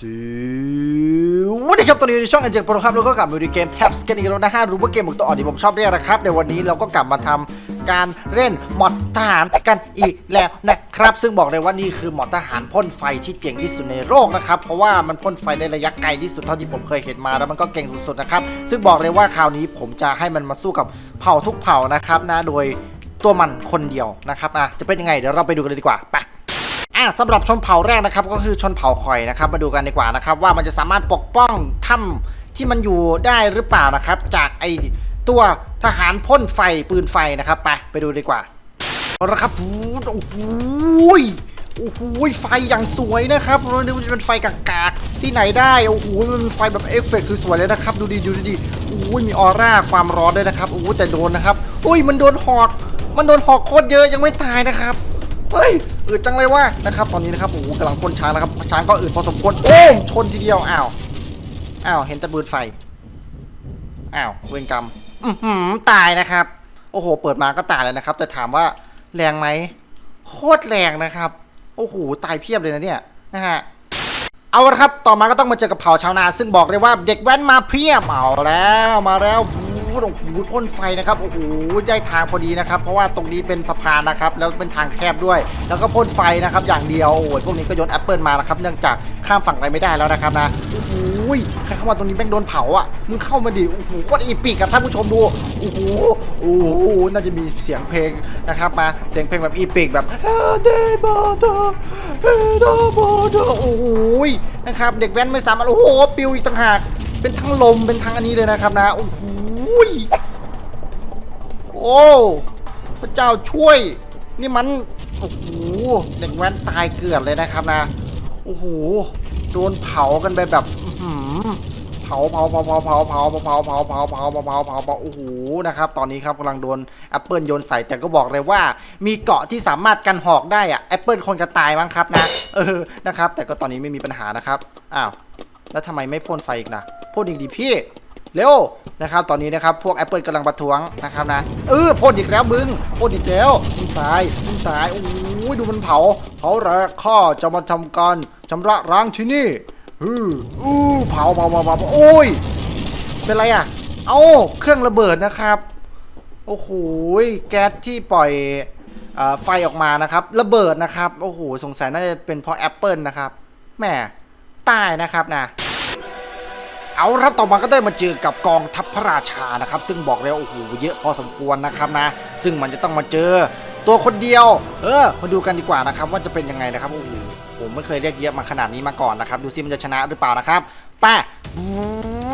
สวัสดีครับตอนนี้ในช่อง a n g e l Pro ครับแล้วก็กลับมาดูเกม Tabs กันอีกแล้วนะฮะรู้ว่าเกมของตัวอ่อนที่ผมชอบเรียกนะครับ ในวันนี้เราก็กลับมาทำการเล่นมอดทหารกันอีกแล้วนะครับ ซึ่งบอกเลยว่านี่คือมอดทหารพ่นไฟที่เจ๋งที่สุดในโลกนะครับ เพราะว่ามันพ่นไฟได้ระยะไกลที่สุดเท่าที่ผมเคยเห็นมาแล้วมันก็เก่งสุดๆนะครับซึ่งบอกเลยว่าคราวนี้ผมจะให้มันมาสู้กับเผ่าทุกเผ่านะครับนะโดยตัวมันคนเดียวนะครับอะจะเป็นยังไงเดี๋ยวเราไปดูกันเลยดีกว่าไป อะสำหรับชนเผ่าแรกนะครับก็คือชนเผ่าคอยนะครับ มาดูกันดีกว่านะครับ ว่ามันจะสามารถปกป้องถ้ำที่มันอยู่ได้หรือเปล่านะครับ จากไอตัวทหารพ่นไฟปืนไฟนะครับไปไปดูดีกว่าเอาละครับโอ้โหโอ้โหไฟอย่างสวยนะครับเราดูจะเป็นไฟกากๆที่ไหนได้โอ้โหมันไฟแบบเอฟเฟกต์สวยๆเลยนะครับ ดูดีดูดีโอ้ยมีออร่าความร้อนด้วยนะครับโอ้โหแต่โดนนะครับ อุ้ยมันโดนหอกมันโดนหอกโคตรเยอะยังไม่ตายนะครับ เฮ้ยอึดจังเลยว่านะครับ ตอนนี้นะครับโอ้โหกำลังพ่นช้างนะครับช้างก็อึดพอสมควรโอ้มชนทีเดียวอ้าวอ้าวเห็นตะบืนไฟอ้าวเวรกรรมอือหือตายนะครับ โอ้โห เปิดมาก็ตายเลยนะครับ แต่ถามว่าแรงไหมโคตรแรงนะครับ โอ้โหตายเพียบเลยนะเนี่ยนะฮะเอาละครับ ต่อมาก็ต้องมาเจอกับเผ่าชาวนา ซึ่งบอกเลยว่าเด็กแว้นมาเพียบเอาแล้วมาแล้ว วูดโอ้โหพ่นไฟนะครับโอ้โหได้ทางพอดีนะครับ เพราะว่าตรงนี้เป็นสะพานนะครับ แล้วเป็นทางแคบด้วย แล้วก็พ่นไฟนะครับ อย่างเดียวโอ้ยพวกนี้ก็โยนแอปเปิลมานะครับ เนื่องจากข้ามฝั่งไปไม่ได้แล้วนะครับนะโอ้โหใครเข้ามาตรงนี้แม่งโดนเผาอะมึงเข้ามาดิโอ้โหโคตรอีปิกอะท่านผู้ชมดูโอ้โหโอ้โหน่าจะมีเสียงเพลงนะครับมาเสียงเพลงแบบอีปิกแบบเอเดบาตาเอเดบาตาโอ้โหนะครับ เด็กแว้นไม่สามารถโอ้โหปิวอีกต่างหากเป็นทั้งลมเป็นทั้งอันนี้เลยนะครับนะโอ้โห โอ้พระเจ้าช่วย นี่มัน โอ้โห เด็กแว้นตายเกลือนเลยนะครับนะ โอ้โห โดนเผากันไปแบบหือเผาเผาเผาเผาเผาเผาเผาเผาเผาเผาเผาเผาเผาเผาเผาโอ้โห นะครับ ตอนนี้ครับกำลังโดนแอปเปิลโยนใส่ แต่ก็บอกเลยว่า มีเกาะที่สามารถกันหอกได้อะแอปเปิลคนจะตายมั้งครับนะ เออ นะครับ แต่ก็ตอนนี้ไม่มีปัญหานะครับ อ้าว แล้วทำไมไม่พ่นไฟอีกนะพ่นอีกดีพี่ เร็วนะครับตอนนี้นะครับพวก Apple กำลังประท้วงนะครับนะเออพ่นอีกแล้วมึงพ่นอีกแล้วมึงตายมึงตายโอ้ยดูมันเผาเผาแรกข้อจะมาทำการชำระล้างที่นี่อืออู้เผาเผาเผาเผาโอ้ยเป็นไรอะ เอาเครื่องระเบิดนะครับโอ้โหแก๊สที่ปล่อยอไฟออกมานะครับ ระเบิดนะครับโอ้โหสงสัยน่าจะเป็นเพราะ Apple นะครับแหมตายนะครับนะ เอาครับต่อมาก็ได้มาเจอกับกองทัพพระราชานะครับ ซึ่งบอกแล้วโอ้โหเยอะพอสมควรนะครับนะ ซึ่งมันจะต้องมาเจอตัวคนเดียว เออมาดูกันดีกว่านะครับ ว่าจะเป็นยังไงนะครับโอ้โหผมไม่เคยเรียกเยอะมาขนาดนี้มาก่อนนะครับ ดูซิมันจะชนะหรือเปล่านะครับไป้า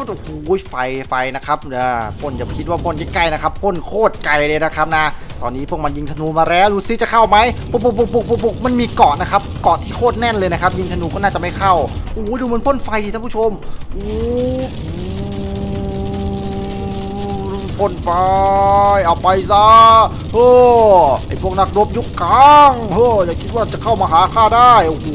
ดโอ้โหไฟไฟนะครับเออพ่นอย่าคิดว่าพ่นใกล้ๆนะครับพ่นโคตรไกลเลยนะครับนะ ตอนนี้พวกมันยิงธนูมาแล้วดูซิจะเข้าไหมปุ๊บปุ๊บปุ๊บปุ๊บปุ๊บมันมีเกาะนะครับเกาะที่โคตรแน่นเลยนะครับ ยิงธนูก็น่าจะไม่เข้าโอ้ดูมันพ่นไฟดิท่านผู้ชมโอ้ พ่นไฟเอาไปซะโอ้ไอพวกนักรบยุคกลางโอ้อย่าคิดว่าจะเข้ามาหาข้าได้โอ้โห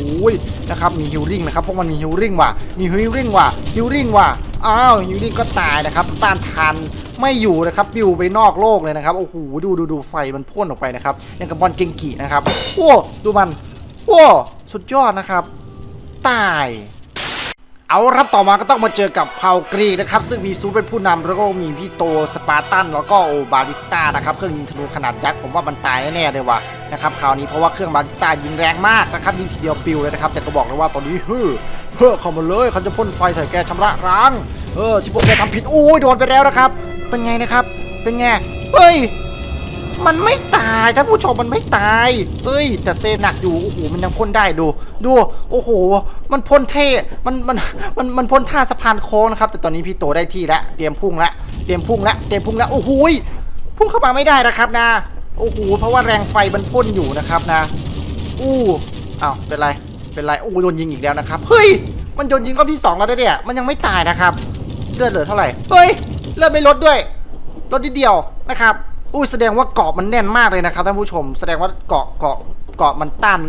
นะครับมีฮิลลิ่งนะครับพวกมันมีฮิลลิ่งว่ะมีฮิลลิ่งว่ะฮิลลิ่งว่ะอ้าวฮิลลิ่งก็ตายนะครับต้านทานไม่อยู่นะครับปิวไปนอกโลกเลยนะครับโอ้โหดูดูดูไฟมันพ่นออกไปนะครับอย่างกับบอลเกงกีนะครับโอ้ดูมันโอ้สุดยอดนะครับ ตาย เอาครับต่อมาก็ต้องมาเจอกับเผ่ากรีกนะครับ ซึ่งมีซูเป็นผู้นำแล้วก็มีพี่โตสปาร์ตัน แล้วก็โอบาริสตานะครับ เครื่องยิงธนูขนาดยักษ์ผมว่ามันตายแน่ๆเลยว่ะนะครับคราวนี้เพราะว่าเครื่องบาริสตายิงแรงมากนะครับยิงทีเดียวปิวเลยนะครับ แต่ก็บอกเลยว่าตอนนี้เฮ้อเฮ้อเข้ามาเลยเขาจะพ่นไฟใส่แกชำระล้างเออที่พวกแกทำผิดอุ้ยโดนไปแล้วนะครับ เป็นไงนะครับเป็นไงเฮ้ย มันไม่ตายท่านผู้ชมมันไม่ตาย เอ้ย แต่เซหนักอยู่โอ้โหมันยังพ่นได้ดู ดู โอ้โห มันพ่นเท่มันมันมันมันพ่นท่าสะพานโค้งนะครับ แต่ตอนนี้พี่โตได้ที่แล้วเตรียมพุ่งแล้วเตรียมพุ่งแล้วเตรียมพุ่งแล้วโอ้โหยพุ่งเข้ามาไม่ได้นะครับนะโอ้โหเพราะว่าแรงไฟมันพ่นอยู่นะครับนะ อู้อ้าวเป็นไรเป็นไรโอ้โดนยิงอีกแล้วนะครับเฮ้ยมันโดนยิงรอบที่สองแล้วเนี่ยมันยังไม่ตายนะครับเลือดเหลือเท่าไหร่เฮ้ยเลือดไม่ลดด้วยลดนิดเดียวนะครับ อุ้ยแสดงว่าเกาะมันแน่นมากเลยนะครับท่านผู้ชม แสดงว่าเกาะเกาะเกาะมันต้าน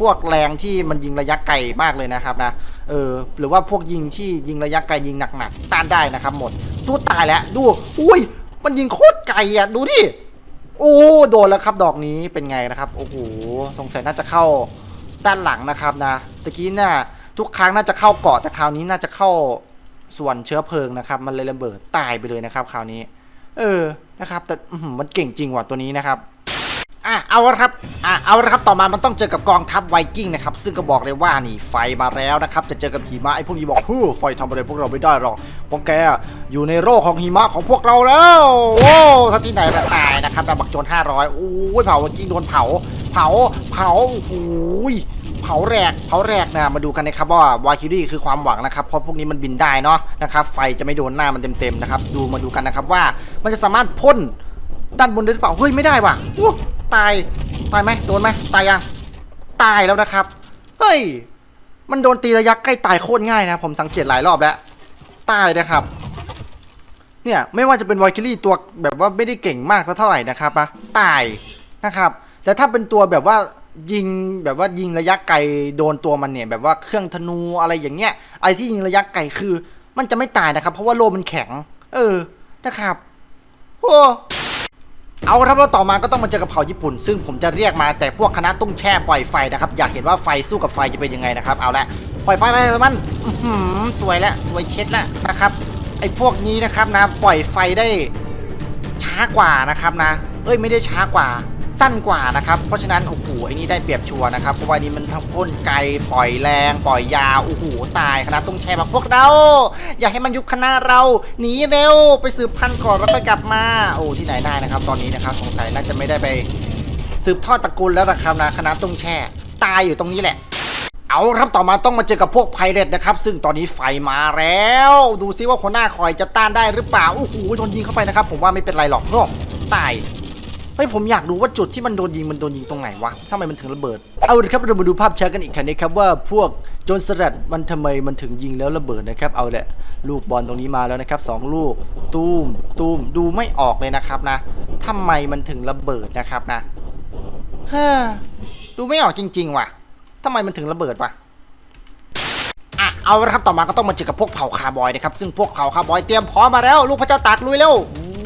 พวกแรงที่มันยิงระยะไกลมากเลยนะครับนะ เออ หรือว่าพวกยิงที่ยิงระยะไกลยิงหนักๆ ต้านได้นะครับหมด สู้ตายแล้วดู อุ้ย มันยิงโคตรไกลอะ ดูดิ โอ้ โดนแล้วครับดอกนี้เป็นไงนะครับ โอ้โห สงสัยน่าจะเข้าด้านหลังนะครับนะ ตะกี้น่ะทุกครั้งน่าจะเข้าเกาะแต่คราวนี้น่าจะเข้าส่วนเชื้อเพลิงนะครับ มันเลยระเบิดตายไปเลยนะครับ คราวนี้ เออนะครับ แต่มันเก่งจริงว่ะตัวนี้นะครับอะเอาละครับอะเอาละครับต่อมามันต้องเจอกับกองทัพไวกิ้งนะครับซึ่งก็บอกเลยว่านี่ไฟมาแล้วนะครับจะเจอกับหิมะไอ้พวกนี้บอกฮู้ไฟทำอะไรพวกเราไม่ได้หรอกพวกแกอยู่ในโรคของหิมะของพวกเราแล้วโอ้ถ้าที่ไหนละตายนะครับแต่บักโจร500โอ้ยเผาไวกิ้งโดนเผา เผาเผาโอ้ย เผาแรกเผาแรกนะมาดูกันนะครับว่าวาคิรี่คือความหวังนะครับเพราะพวกนี้มันบินได้เนาะนะครับไฟจะไม่โดนหน้ามันเต็มๆนะครับดูมาดูกันนะครับว่ามันจะสามารถพ่นด้านบนได้หรือเปล่าเฮ้ยไม่ได้ว่ะตายตายไหมโดนไหมตายยังตายแล้วนะครับเฮ้ยมันโดนตีระยะใกล้ตายโคตรง่ายนะ ผมสังเกตหลายรอบแล้ว ตายนะครับ เนี่ยไม่ว่าจะเป็นไวคิลี่ตัวแบบว่าไม่ได้เก่งมากเท่าไหร่นะครับอะตายนะครับ แต่ถ้าเป็นตัวแบบว่า ยิงแบบว่ายิงระยะไกลโดนตัวมันเนี่ย แบบว่าเครื่องธนูอะไรอย่างเงี้ยอะไรที่ยิงระยะไกลคือ มันจะไม่ตายนะครับ เพราะว่าโลมันแข็ง เออนะครับโอ้เอาครับแล้วต่อมาก็ต้องมาเจอกับเผ่าญี่ปุ่น ซึ่งผมจะเรียกมาแต่พวกคณะตุ้งแช่ปล่อยไฟนะครับ อยากเห็นว่าไฟสู้กับไฟจะเป็นยังไงนะครับ เอาละปล่อยไฟไปเลยมันสวยแล้วสวยเช็ดแล้วนะครับไอ้พวกนี้นะครับนะปล่อยไฟได้ช้ากว่านะครับนะ เอ้ยไม่ได้ช้ากว่า สั้นกว่านะครับ เพราะฉะนั้นโอ้โหไอ้นี่ได้เปรียบชัวร์นะครับ เพราะว่านี่มันทั้งพ่นไกลปล่อยแรง ปล่อยยาวโอ้โหตายคณะตุ้งแช่บอกพวกเรา อยากให้มันยุบคณะเราหนีเร็วไปสืบพันธุ์ก่อนแล้วค่อยกลับมา โอ้ที่ไหนได้นะครับ ตอนนี้นะครับสงสัยน่าจะไม่ได้ไปสืบทอดตระกูลแล้วนะครับนะคณะตุ้งแช่ตายอยู่ตรงนี้แหละเอาครับต่อมาต้องมาเจอกับพวกไพเรตนะครับ ซึ่งตอนนี้ไฟมาแล้ว ดูซิว่าหัวหน้าคอยจะต้านได้หรือเปล่าโอ้โหโดนยิงเข้าไปนะครับ ผมว่าไม่เป็นไรหรอกโอ้ตาย ฮ้ยผมอยากรู้ว่าจุดที่มันโดนยิงมันโดนยิงตรงไหนวะทำไมมันถึงระเบิด เอาละครับเรามาดูภาพแชร์กันอีกครั้งนะครับว่าพวกโจรสลัดมันทำไมมันถึงยิงแล้วระเบิดนะครับ เอาแหละลูกบอลตรงนี้มาแล้วนะครับสองลูกตูมตูมดูไม่ออกเลยนะครับนะทำไมมันถึงระเบิดนะครับนะฮ้ดูไม่ออกจริง ๆ ว่ะทำไมมันถึงระเบิดวะอะเอาละครับต่อมาก็ต้องมาเจอกับพวกเผ่าคาร์บอยนะครับซึ่งพวกเผ่าคาร์บอยเตรียมพร้อมมาแล้ว ลูกพระเจ้าตากลุยเร็ว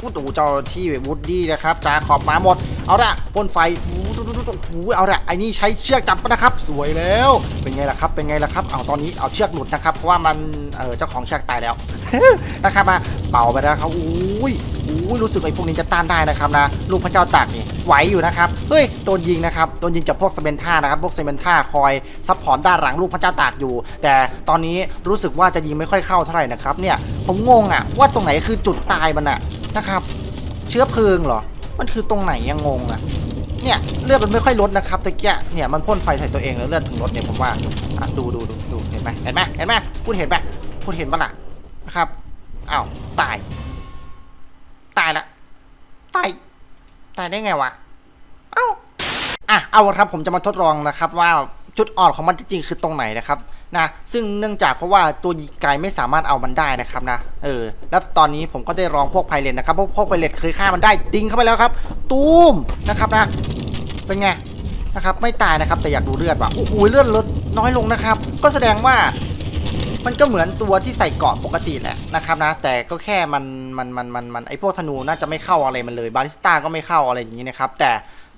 อู้ดูเจ้าที่วูดดี้นะครับจาขอบมาหมด เอาละพ่นไฟอู้ดูดูดูดูหูเอาละไอ้นี่ใช้เชือกจับนะครับ สวยแล้ว เป็นไงล่ะครับ เป็นไงล่ะครับ เอาตอนนี้เอาเชือกหลุดนะครับ เพราะว่ามันเออเจ้าของเชือกตายแล้วนะครับมาเป่าไปแล้วครับอุ้ยอุ้ยรู้สึกไอ้พวกนี้จะต้านได้นะครับนะลูกพระเจ้าตากนี่ไหวอยู่นะครับเฮ้ยโดนยิงนะครับโดนยิงจากพวกเซเมนท่านะครับพวกเซเมนท่าคอยซัพพอร์ตด้านหลังลูกพระเจ้าตากอยู่ แต่ตอนนี้รู้สึกว่าจะยิงไม่ค่อยเข้าเท่าไหร่นะครับเนี่ยผมงงอะว่าตรงไหนคือจุดตายมันอะ นะครับ เชื้อเพลิงเหรอ มันคือตรงไหนยังงงอะเนี่ยเลือดมันไม่ค่อยลดนะครับตะเกียเนี่ยมันพ่นไฟใส่ตัวเองแล้วเลือดถึงลดเนี่ยผมว่าอะดูดูดูดูเห็นไหมเห็นไหมเห็นไหมคุณเห็นไหมคุณเห็นปะล่ะนะครับอ้าวตาย ตายละตายตายได้ไงวะเอ้าอะเอาละครับผมจะมาทดลองนะครับ ว่าจุดอ่อนของมันจริงๆคือตรงไหนนะครับ นะซึ่งเนื่องจากเพราะว่าตัวยิงไกลไม่สามารถเอามันได้นะครับนะเออแล้วตอนนี้ผมก็ได้ลองพวกไพเรตนะครับพวกพวกไพเรตเคยฆ่ามันได้ดิงเข้าไปแล้วครับ ตูมนะครับนะเป็นไงนะครับไม่ตายนะครับแต่อยากดูเลือดว่ะโอ้โหเลือดลดน้อยลงนะครับ ก็แสดงว่ามันก็เหมือนตัวที่ใส่เกราะปกติแหละนะครับนะแต่ก็แค่มันมันมันมันมันไอพวกธนูน่าจะไม่เข้าอะไรมันเลยบาลิสต้าก็ไม่เข้าอะไรอย่างนี้นะครับแต่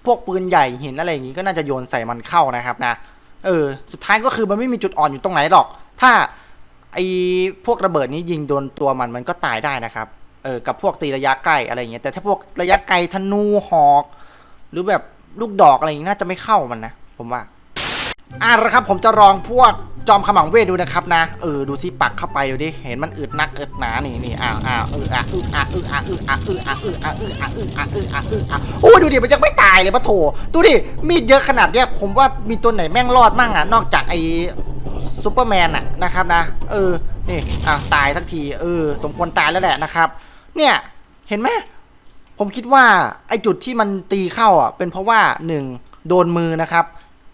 พวกปืนใหญ่หินอะไรอย่างนี้ก็น่าจะโยนใส่มันเข้านะครับนะ เออ สุดท้ายก็คือมันไม่มีจุดอ่อนอยู่ตรงไหนหรอก ถ้าไอ้พวกระเบิดนี้ยิงโดนตัวมันมันก็ตายได้นะครับ เออ กับพวกตีระยะใกล้อะไรอย่างเงี้ย แต่ถ้าพวกระยะไกลธนูหอก หรือแบบลูกดอกอะไรอย่างนี้น่าจะไม่เข้ามันนะ ผมว่า อะแล้วครับผมจะลองพวกจอมขมังเวทดูนะครับนะเออดูซิปักเข้าไปดูดิเห็นมันอึดนักอึดหนานี่นี่อ้าวอ้าวเอออะอึอะอึอะอึอะอึอะอึอะอึอะอึอะอึอะอึอะโอ้ดูดิมันยังไม่ตายเลยปะโถดูดิมีดเยอะขนาดเนี้ยผมว่ามีตัวไหนแม่งรอดมั่งอะนอกจากไอ้ซูเปอร์แมนอะนะครับนะ เออนี่อะตายทักทีเออ สมควรตายแล้วแหละนะครับ เนี่ยเห็นไหมผมคิดว่าไอ้จุดที่มันตีเข้าอะเป็นเพราะว่าหนึ่งโดนมือนะครับ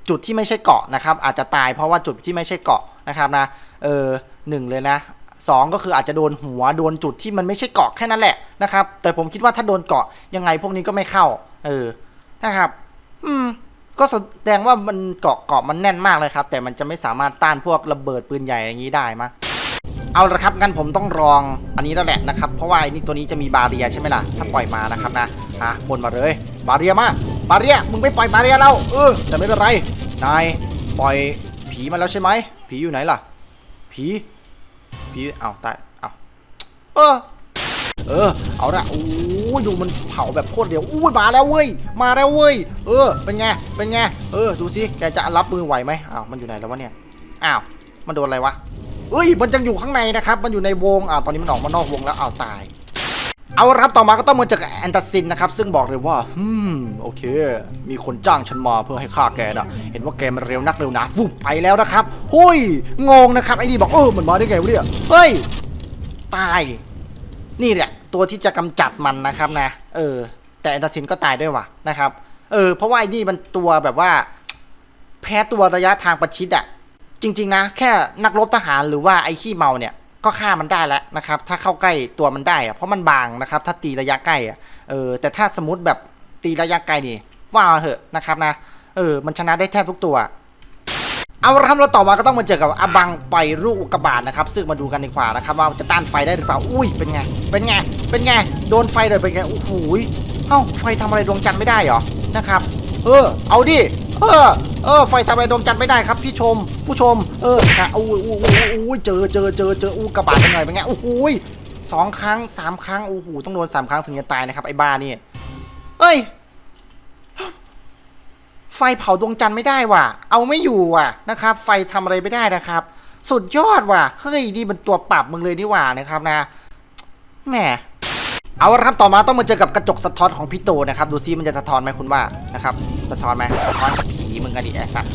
จุดที่ไม่ใช่เกาะนะครับอาจจะตายเพราะว่าจุดที่ไม่ใช่เกาะนะครับนะเออหนึ่งเลยนะสองก็คืออาจจะโดนหัวโดนจุดที่มันไม่ใช่เกาะแค่นั้นแหละนะครับแต่ผมคิดว่าถ้าโดนเกาะยังไงพวกนี้ก็ไม่เข้า เออนะครับ อืมก็แสดงว่ามันเกาะเกาะมันแน่นมากเลยครับ แต่มันจะไม่สามารถต้านพวกระเบิดปืนใหญ่อย่างนี้ได้มั้งเอาละครับงั้นผมต้องลองอันนี้แล้วแหละนะครับ เพราะว่านี่ตัวนี้จะมีบาเรียใช่ไหมล่ะถ้าปล่อยมานะครับนะอะบนมาเลย บาเรียมา บาเรียมึงไม่ปล่อยบาเรียเราเออแต่ไม่เป็นไร นายปล่อยผีมาแล้วใช่ไหม ผีอยู่ไหนล่ะ ผี ผีเอาตายเอาเออ เออ เอาละโอ้ยดูมันเผาแบบโคตรเร็วอุ้ยมาแล้วเว้ย มาแล้วเว้ย เออ เป็นไง เป็นไง เออ ดูสิ แกจะรับมือไหวไหมอ้าว มันอยู่ไหนแล้ววะเนี่ย อ้าว มันโดนอะไรวะเอ้ย มันยังอยู่ข้างในนะครับ มันอยู่ในวง อ้าว ตอนนี้มันออกมานอกวงแล้ว อ้าว ตาย เอาครับต่อมาก็ต้องมาเจอกับแอนตาซินนะครับ ซึ่งบอกเลยว่าอืมโอเค มีคนจ้างฉันมาเพื่อให้ฆ่าแกนะเห็นว่าแกมันเร็วนักเร็วนาฟุบไปแล้วนะครับหุยงงนะครับไอ้นี่บอกเออมันมาได้ไงวะเนี่ยเฮ้ยตาย นี่แหละ ตัวที่จะกำจัดมันนะครับนะ เออ แต่แอนตาซินก็ตายด้วยว่ะนะครับ เออ เพราะว่าไอ้นี่มันตัวแบบว่า แพ้ตัวระยะทางประชิดอะจริง ๆ นะ แค่นักรบทหารหรือว่าไอ้ขี้เมาเนี่ย ก็ฆ่ามันได้แล้วนะครับ ถ้าเข้าใกล้ตัวมันได้เพราะมันบางนะครับ ถ้าตีระยะใกล้เออแต่ถ้าสมมติแบบตีระยะไกลนี่ว่าเหอะนะครับนะเออมันชนะได้แทบทุกตัวเอาละครับเราต่อมาก็ต้องมาเจอกับอบังไปลูกกกาบาตนะครับ ซึ่งมาดูกันดีกว่านะครับว่าจะต้านไฟได้หรือเปล่าอุ้ยเป็นไงเป็นไงเป็นไงโดนไฟเลยเป็นไงโอ้โหเอ้าไฟทำอะไรดวงจันทร์ไม่ได้เหรอนะครับ เออ เอาดิ เออเออไฟทำอะไรดวงจันทร์ไม่ได้ครับพี่ชม ผู้ชม เออนะอู้อู้อู้อู้เจอเจอเจอเจออุกกาบาตเป็นไงเป็นไงโอ้โหยสองครั้งสามครั้งโอ้โหต้องโดนสามครั้งถึงจะตายนะครับไอ้บ้านี่เอ้ย ไฟเผาดวงจันทร์ไม่ได้ว่ะ เอาไม่อยู่ว่ะนะครับ ไฟทำอะไรไม่ได้นะครับ สุดยอดว่ะเฮ้ยนี่มันตัวปรับมึงเลยนี่หว่านะครับนะแหม เอาละครับต่อมาต้องมาเจอกับกระจกสะท้อนของพี่โตนะครับ ดูซิมันจะสะท้อนไหมคุณว่านะครับสะท้อนไหมสะท้อนกับผีมึงกันดิไอ้สัตว์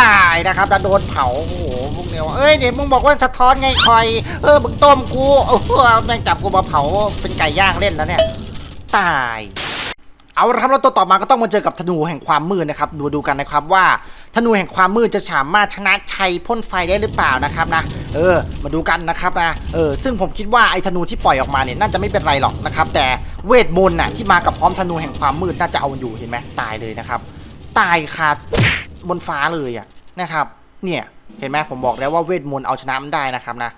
ตายนะครับแล้วโดนเผาโอ้โหพวกเนี้ยว่าเอ้ยเดี๋ยวมึงบอกว่าสะท้อนไงคอยเออมึงต้มกูโอ้โหแม่งจับกูมาเผาเป็นไก่ย่างเล่นแล้วเนี่ย ตาย เอาละครับแล้วตัวต่อมาก็ต้องมาเจอกับธนูแห่งความมืดนะครับดูดูกันนะครับว่าธนูแห่งความมืดจะสามารถชนะชัยพ่นไฟได้หรือเปล่านะครับนะเออมาดูกันนะครับนะเออซึ่งผมคิดว่าไอ้ธนูที่ปล่อยออกมาเนี่ยน่าจะไม่เป็นไรหรอกนะครับแต่เวทมนต์น่ะที่มากับพร้อมธนูแห่งความมืดน่าจะเอาอยู่เห็นไหมตายเลยนะครับ ตายคาบนฟ้าเลยอะนะครับ เนี่ยเห็นไหมผมบอกแล้วว่าเวทมนต์เอาชนะมันได้นะครับนะ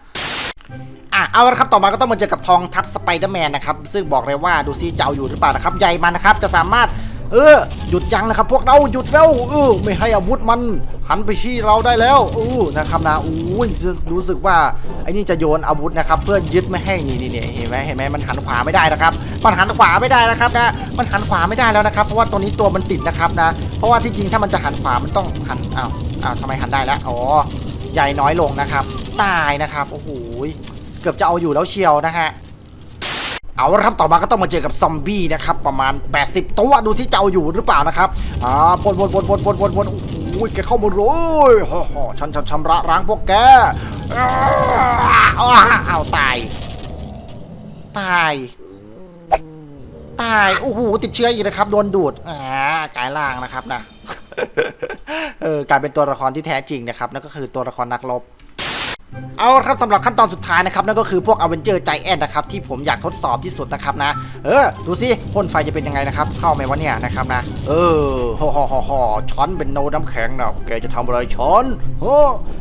อะเอาละครับต่อมาก็ต้องมาเจอกับทองทัพสไปเดอร์แมนนะครับซึ่งบอกเลยว่าดูซิจะเอาอยู่หรือเปล่านะครับใหญ่มันนะครับจะสามารถเออหยุดยั้งนะครับ พวกเราหยุดแล้วเออไม่ให้อาวุธมันหันไปที่เราได้แล้วอู้นะครับนะอู้ยรู้สึกว่าไอ้นี่จะโยนอาวุธนะครับ เพื่อยึดไม่ให้นี่นี่นี่เห็นไหมเห็นไหมมันหันขวาไม่ได้นะครับ มันหันขวาไม่ได้นะครับนะมันหันขวาไม่ได้แล้วนะครับ เพราะว่าตัวนี้ตัวมันติดนะครับนะ เพราะว่าที่จริงถ้ามันจะหันขวามันต้องหันอ้าวอ้าวทำไมหันได้แล้วอ๋อใหญ่น้อยลงนะครับ ตายนะครับโอ้โห เกือบจะเอาอยู่แล้วเชียวนะฮะ เอาละครับต่อมาก็ต้องมาเจอกับซอมบี้นะครับ ประมาณ 80 ตัวดูสิจะเอาอยู่หรือเปล่านะครับอ่าวนวนวนวนวนวนวนโอ้โหแกเข้ามาเลยฮ่าฮ่าฉันจะชำระล้างพวกแกอ้าวอ้าตาย ตายตายโอ้โหติดเชื้ออีกนะครับโดนดูดอ่ากลายล่างนะครับนะเออกลายเป็นตัวละครที่แท้จริงนะครับนั่นก็คือตัวละครนักรบ เอาครับสำหรับขั้นตอนสุดท้ายนะครับนั่นก็คือพวกอเวนเจอร์ใจแอนนะครับที่ผมอยากทดสอบที่สุดนะครับนะ เออ ดูสิพ่นไฟจะเป็นยังไงนะครับ เข้าไหมวะเนี่ยนะครับนะ เออฮ่อฮ่อฮ่อฮ่อช้อนเป็นโนน้ำแข็งนะแกจะทำอะไรช้อนโอ้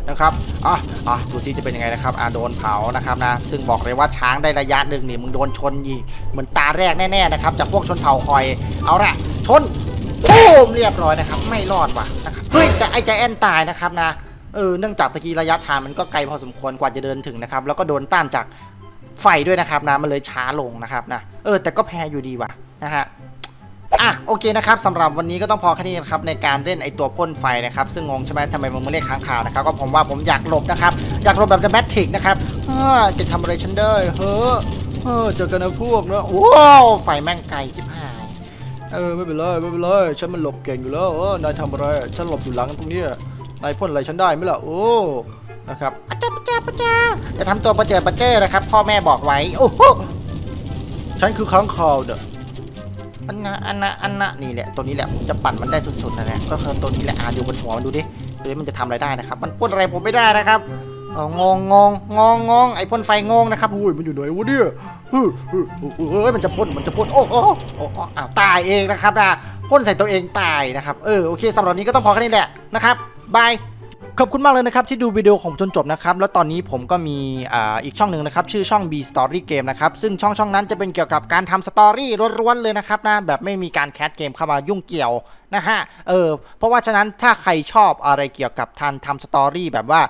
นะครับอะอะดูสิจะเป็นยังไงนะครับอะโดนเผานะครับนะ ซึ่งบอกเลยว่าช้างได้ระยะหนึ่งนี่มึงโดนชนยีกเหมือนตาแรกแน่ๆนะครับจากพวกชนเผ่าคอยเอาละชนตูมเรียบร้อยนะครับ ไม่รอดว่ะนะครับเฮ้ยแต่ไอ้ใจแอนตายนะครับนะ เออเนื่องจากตะกี้ระยะทางมันก็ไกลพอสมควรกว่าจะเดินถึงนะครับ แล้วก็โดนต้านจากไฟด้วยนะครับนะมันเลยช้าลงนะครับนะเออ แต่ก็แพ้อยู่ดีว่ะนะฮะอะโอเคนะครับสำหรับวันนี้ก็ต้องพอแค่นี้นะครับในการเล่นไอตัวพ่นไฟนะครับ ซึ่งงงใช่ไหมทำไมมึงไม่เล่นค้างคาวนะครับ ก็ผมว่าผมอยากหลบนะครับ อยากหลบแบบเดอะแมทริกนะครับอ่าจะทำอะไรฉันได้เฮ้อเออเจอกันนะพวกเนะว้าวไฟแม่งไกลชิบหายเออไม่เป็นไรไม่เป็นไรฉันมันหลบเก่งอยู่แล้วเออนายทำอะไรฉันหลบอยู่หลังตรงนี้ นายพ่นอะไรฉันได้ไหมล่ะ โอ้ นะครับอาจารย์ประจ้าประจ้าจะทำตัวประเจิดประเจ้อนะครับ พ่อแม่บอกไว้ โอ้โหฉันคือค้างคาวเด้ออันนะอันนะอันนะนี่แหละ ตัวนี้แหละผมจะปั่นมันได้สุดๆนะเนี่ยก็คือตัวนี้แหละอ่านอยู่บนหัวมันดูดิดูดิมันจะทำอะไรได้นะครับ มันพ่นอะไรผมไม่ได้นะครับเอางงงงงงงงไอ้พ่นไฟงงนะครับอุ้ยมันอยู่ไหนวะเนี่ยเฮ้ยเฮ้ยเฮ้ยมันจะพ่นมันจะพ่นโอ้โอ้โอ้โอ้อ้าวตายเองนะครับนะพ่นใส่ตัวเองตายนะครับเออโอเคสำหรับวันนี้ก็ต้องพอแค่นี้แหละนะครับ บายขอบคุณมากเลยนะครับที่ดูวิดีโอของจนจบนะครับ แล้วตอนนี้ผมก็มีอีกช่องหนึ่งนะครับ ชื่อช่อง B Story Game นะครับ ซึ่งช่องช่องนั้นจะเป็นเกี่ยวกับการทำสตอรี่ร้วนๆเลยนะครับนะแบบไม่มีการแคสเกมเข้ามายุ่งเกี่ยวนะฮะเออเพราะว่าฉะนั้นถ้าใครชอบอะไรเกี่ยวกับทานทำสตอรี่แบบว่า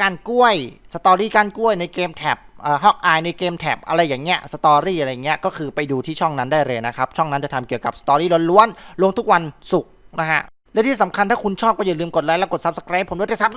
การกล้วยสตอรี่การกล้วยในเกมแท็บฮอกอายในเกมแท็บอะไรอย่างเงี้ยสตอรี่อะไรเงี้ยก็คือไปดูที่ช่องนั้นได้เลยนะครับช่องนั้นจะทำเกี่ยวกับสตอรี่ล้วนๆลงทุกวันศุกร์นะฮะ และที่สำคัญถ้าคุณชอบก็อย่าลืมกดไลค์และกด subscribe ผมด้วยนะครับ